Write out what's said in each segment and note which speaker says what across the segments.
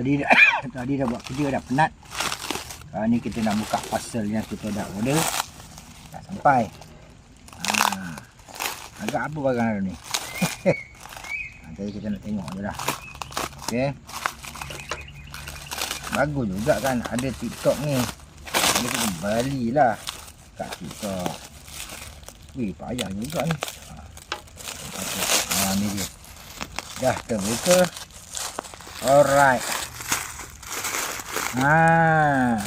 Speaker 1: Tadi tadi dah buat kerja dah penat. Sekarang ni kita nak buka parcel yang kita dah order. Dah sampai. Ha. Agak apa barang ni? ha, jadi kita nak tengok je lah. Okey. Bagus juga kan ada TikTok ni. Jadi kita balilah kat TikTok. Wih, payah juga ni. Ha. Ha, ni dia. Dah terbuka. Alright. Ha.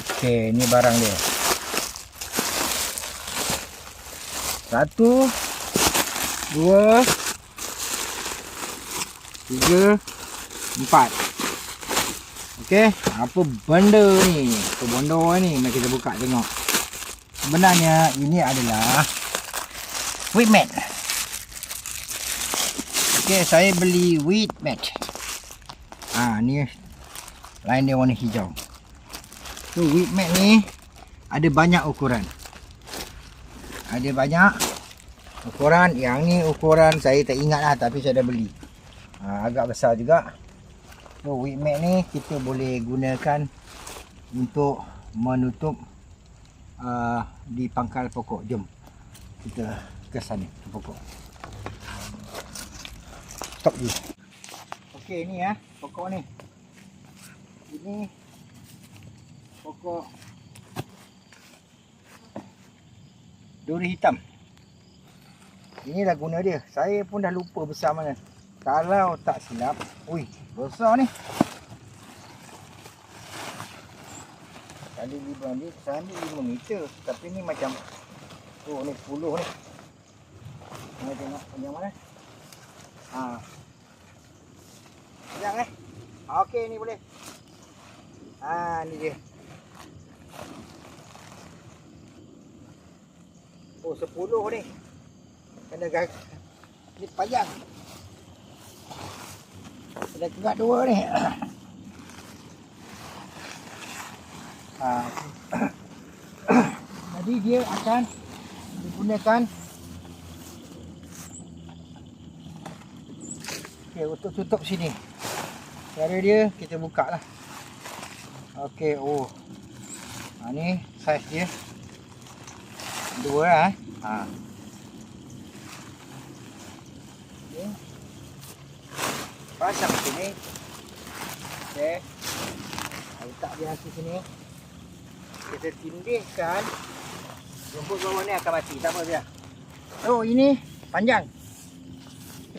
Speaker 1: Okey, ni barang dia. Satu, dua, tiga, empat. Okey, apa benda ni? Apa benda ni? Mari kita buka tengok. Sebenarnya ini adalah wheat mat. Okey, saya beli wheat mat. Ah, ni lain dia warna hijau. So wheat mat ni ada banyak ukuran. Ada banyak ukuran. Yang ni ukuran saya tak ingat lah tapi saya dah beli. Ha, agak besar juga. So wheat mat ni kita boleh gunakan untuk menutup uh, di pangkal pokok. Jom kita ke sana ke pokok. Stop dulu. Okey ni ya, pokok ni. Ini pokok duri hitam. Inilah guna dia. Saya pun dah lupa besar mana. Kalau tak silap, ui, besar ni. Kali lima ni, sana lima meter. Tapi ni macam, oh ni sepuluh ni. Mana tengok panjang mana? Ha. Panjang eh? Okey ni boleh. Ha ni dia. Oh sepuluh ni. Kena gag. Ni panjang. Kena kerat dua ni. Ha. Jadi dia akan digunakan Okey, untuk tutup sini. Cara dia kita buka lah. Okey, oh. Ha ni saiz dia. Dua eh. Ha. Pasang sini. Okey. Letak dia di sini. Kita tindihkan. Rumput bawah ni akan mati. Tak apa dia. Oh, ini panjang.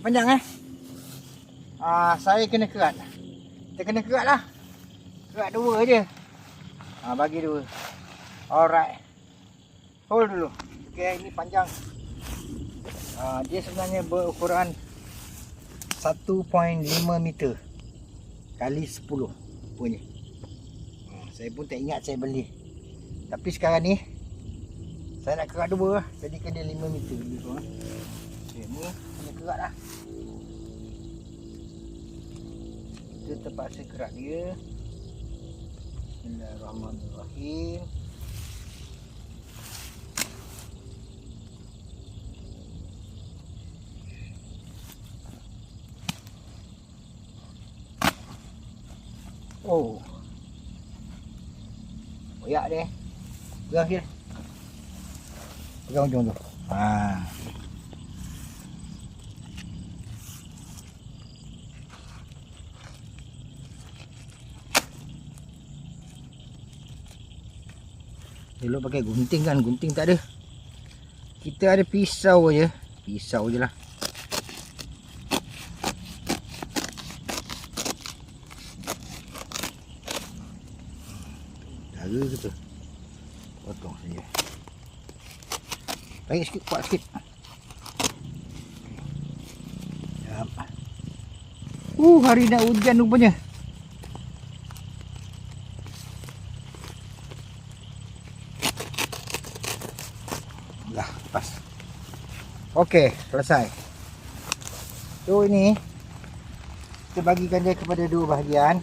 Speaker 1: Panjang eh. Ah, saya kena kerat. Kita kena kerat lah. Kerat dua je. Ah, bagi dua. Alright. Hold dulu. Okey, ini panjang. Ah, dia sebenarnya berukuran 1.5 meter kali 10 punya. Ah, saya pun tak ingat saya beli. Tapi sekarang ni saya nak kerat dua. Jadi kena 5 meter. Okey, ni kena kerat lah. Kita terpaksa kerat dia. Bismillahirrahmanirrahim. Oh. Koyak dia. Pegang dia Pegang ujung tu. Haa Dulu pakai gunting kan, gunting tak ada. Kita ada pisau aja. Pisau je lah. Cara ke tu? Potong saja. Tarik sikit, kuat sikit. Jap. Uh, hari nak hujan rupanya. Dah, pas. Okey, selesai. So ini kita bagikan dia kepada dua bahagian.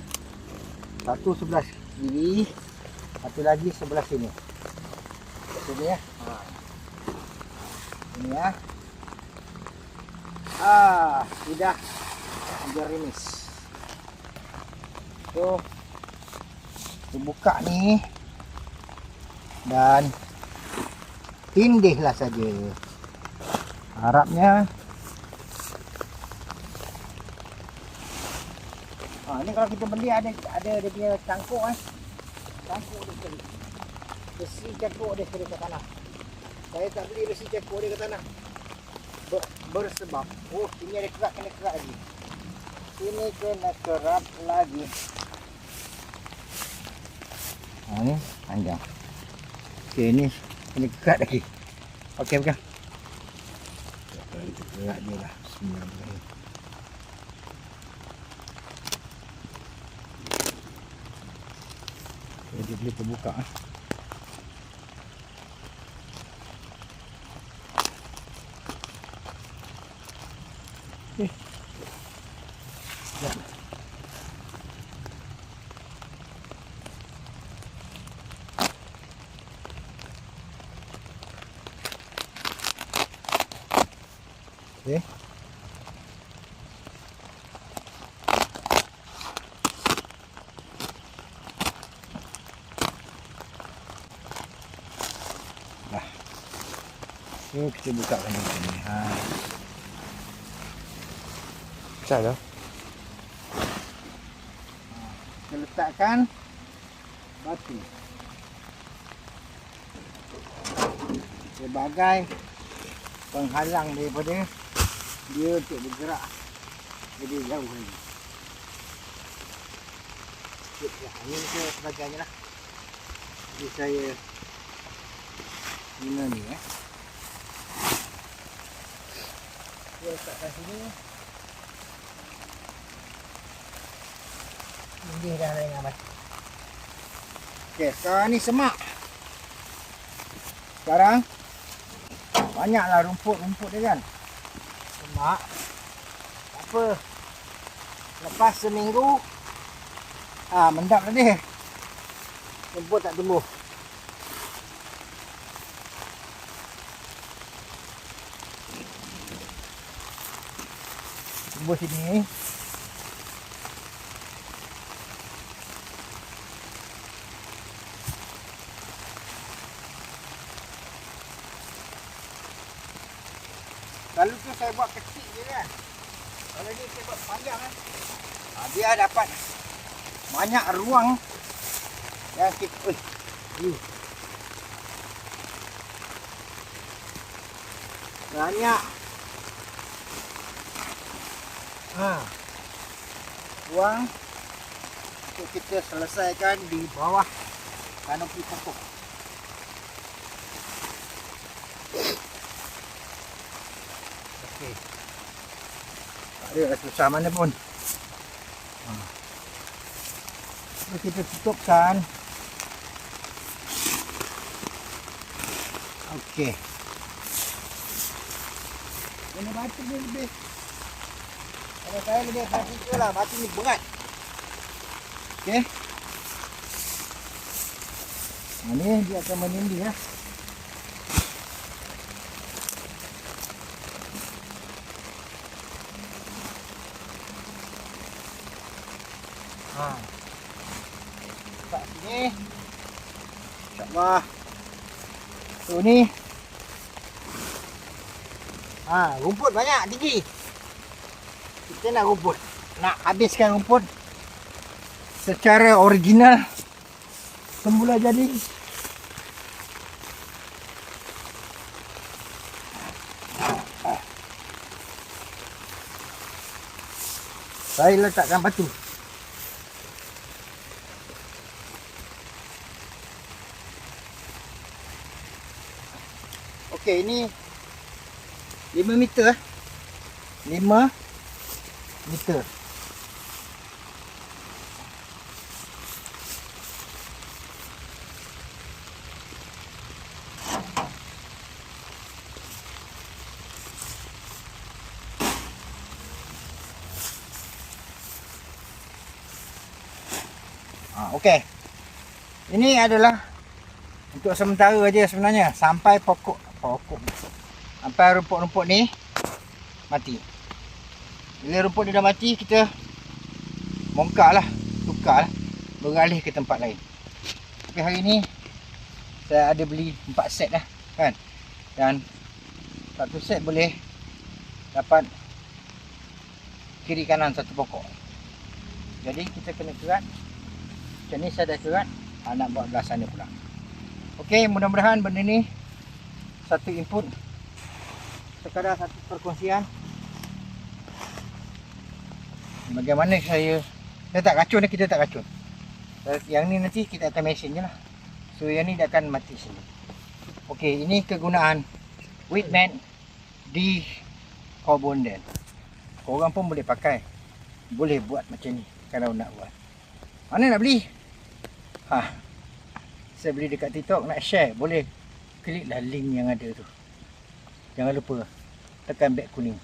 Speaker 1: Satu sebelah kiri, satu lagi sebelah sini. Sini ya. Ha. Ini ya. Ah, sudah gerimis. So, kita buka ni dan tindihlah saja. Harapnya Ha, ni kalau kita beli ada ada dia punya cangkuk eh. Cangkuk dia sekali. Besi cangkuk dia sekali kat tanah. Saya tak beli besi cangkuk dia kat tanah. Ber, bersebab oh ini ada kerak kena kerak lagi. Ini kena kerak lagi. Ha ni panjang. Okey ni kena kerak lagi. Okey bukan. Kita kerak dia lah. Bismillahirrahmanirrahim. Jadi boleh terbuka ah. Eh. Okay. So kita buka kan ni. Ha.
Speaker 2: Macam mana?
Speaker 1: Kita letakkan batu. Sebagai penghalang daripada dia untuk bergerak lebih jauh lagi. Lah. Ini ke sebagainya lah. Jadi saya guna ni eh. Dia letakkan sini. Ini dah dengan mati. Okey, sekarang ni semak. Sekarang banyaklah rumput-rumput dia kan. Semak. Tak apa. Lepas seminggu ah mendap dah dia. Rumput tak tumbuh. Tumbuh sini. Lalu tu saya buat kecil je kan. Kalau ni saya buat panjang kan. Ha, dia dapat banyak ruang yang. Ui, ni. Banyak. Ha. Ruang untuk kita selesaikan di bawah kanopi pokok. Ada susah mana pun. Ha. Kita tutupkan. Okey. Ini batu ni lebih. Kalau saya lebih hati lah. Batu ni berat. Okey. Ha, ni dia akan menindih ya. Ha. Letak sini. InsyaAllah. Tu ni. Ha, rumput banyak tinggi. Kita nak rumput. Nak habiskan rumput secara original semula jadi. Saya letakkan batu. Okey, ini 5 meter eh. 5 meter. Ah, okey. Ini adalah untuk sementara aja sebenarnya sampai pokok pokok Sampai rumput-rumput ni mati. Bila rumput ni dah mati, kita bongkar lah. Tukar lah. Beralih ke tempat lain. Tapi hari ni, saya ada beli 4 set lah. Kan? Dan satu set boleh dapat kiri kanan satu pokok. Jadi kita kena kerat. Macam ni saya dah kerat. Ha, nak buat belah sana pula. Okey, mudah-mudahan benda ni satu input. Sekadar satu perkongsian. Bagaimana saya saya tak racun ni kita tak racun. Yang ni nanti kita akan mesin je lah. So yang ni dia akan mati sini. Okey, ini kegunaan Whitman di Carbon Dan korang pun boleh pakai. Boleh buat macam ni kalau nak buat. Mana nak beli? Ha. Saya beli dekat TikTok nak share. Boleh kliklah link yang ada tu. Jangan lupa tekan beg kuning